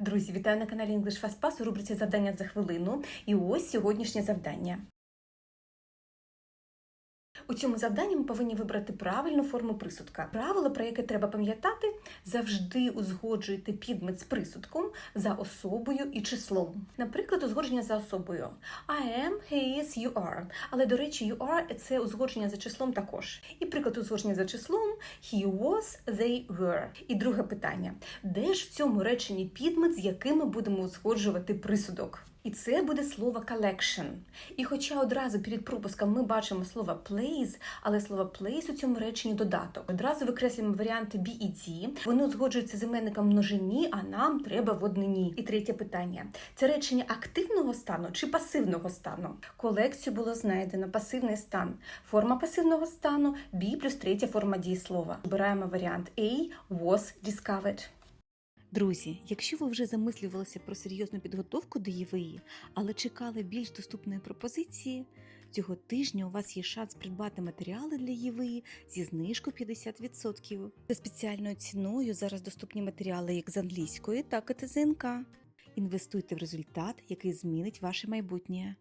Друзі, вітаю на каналі English Fast Pass у рубриці завдання за хвилину. І ось сьогоднішнє завдання. У цьому завданні ми повинні вибрати правильну форму присудка. Правило, про яке треба пам'ятати, завжди узгоджуйте підмет з присудком за особою і числом. Наприклад, узгодження за особою I am, he is, you are. Але, до речі, you are – це узгодження за числом також. І приклад узгодження за числом he was, they were. І друге питання: де ж в цьому реченні підмет, з яким ми будемо узгоджувати присудок? І це буде слово collection. І хоча одразу перед пропуском ми бачимо слово place, але слово place у цьому реченні додаток. Одразу викреслюємо варіанти be і ті. Вони узгоджуються з іменником множині, а нам треба в однині. І третє питання: це речення активного стану чи пасивного стану? Колекцію було знайдено пасивний стан. Форма пасивного стану be плюс третя форма дієслова. Обираємо варіант A was discovered. Друзі, якщо ви вже замислювалися про серйозну підготовку до ЄВІ, але чекали більш доступної пропозиції, цього тижня у вас є шанс придбати матеріали для ЄВІ зі знижкою 50%. За спеціальною ціною зараз доступні матеріали як з англійської, так і ТЗНК. Інвестуйте в результат, який змінить ваше майбутнє.